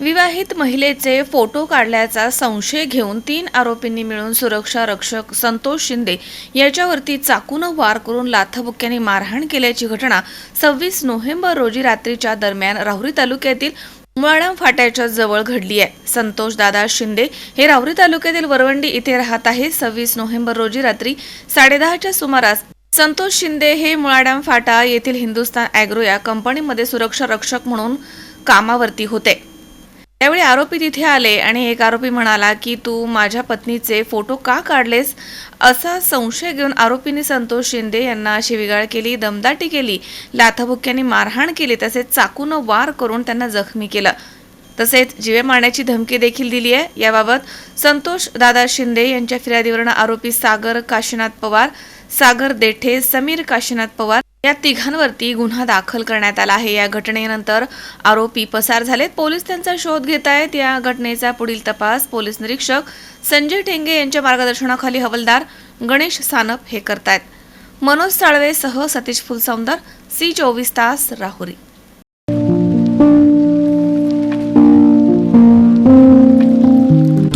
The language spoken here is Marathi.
विवाहित महिलेचे फोटो काढल्याचा संशय घेऊन तीन आरोपींनी मिळून सुरक्षा रक्षक संतोष शिंदे याच्यावरती चाकून वार करून लाथबुक्क्याने मारहाण केल्याची घटना सव्वीस नोव्हेंबर रोजी रात्रीच्या दरम्यान राहुरी तालुक्यातील मुळाडम फाट्याच्या जवळ घडली आहे. संतोष दादा शिंदे हे राहुरी तालुक्यातील वरवंडी इथे राहत आहे. सव्वीस नोव्हेंबर रोजी रात्री साडेदहाच्या सुमारास संतोष शिंदे हे मुळाडम फाटा येथील हिंदुस्तान ॲग्रो या कंपनीमध्ये सुरक्षा रक्षक म्हणून कामावरती होते. त्यावेळी आरोपी तिथे आले आणि एक आरोपी म्हणाला की तू माझ्या पत्नीचे फोटो का काढलेस? असा संशय घेऊन आरोपींनी संतोष शिंदे यांना शिविगाळ केली दमदाटी केली लाथाभुक्यांनी मारहाण केली तसेच चाकून वार करून त्यांना जखमी केलं. तसेच जीवे मारण्याची धमकी देखील दिली आहे. याबाबत संतोष दादा शिंदे यांच्या फिर्यादीवरून आरोपी सागर काशीनाथ पवार सागर देठे समीर काशीनाथ पवार या तिघांवरती गुन्हा दाखल करण्यात आला आहे. या घटनेनंतर आरोपी पसार झालेत. पोलीस त्यांचा शोध घेत आहेत. या घटनेचा पुढील तपास पोलीस निरीक्षक संजय टेंगे यांच्या मार्गदर्शनाखाली हवालदार गणेश सानप हे करतायत. मनोज साळवेसह सतीश फुलसौंदर सी चोवीस तास राहुरी.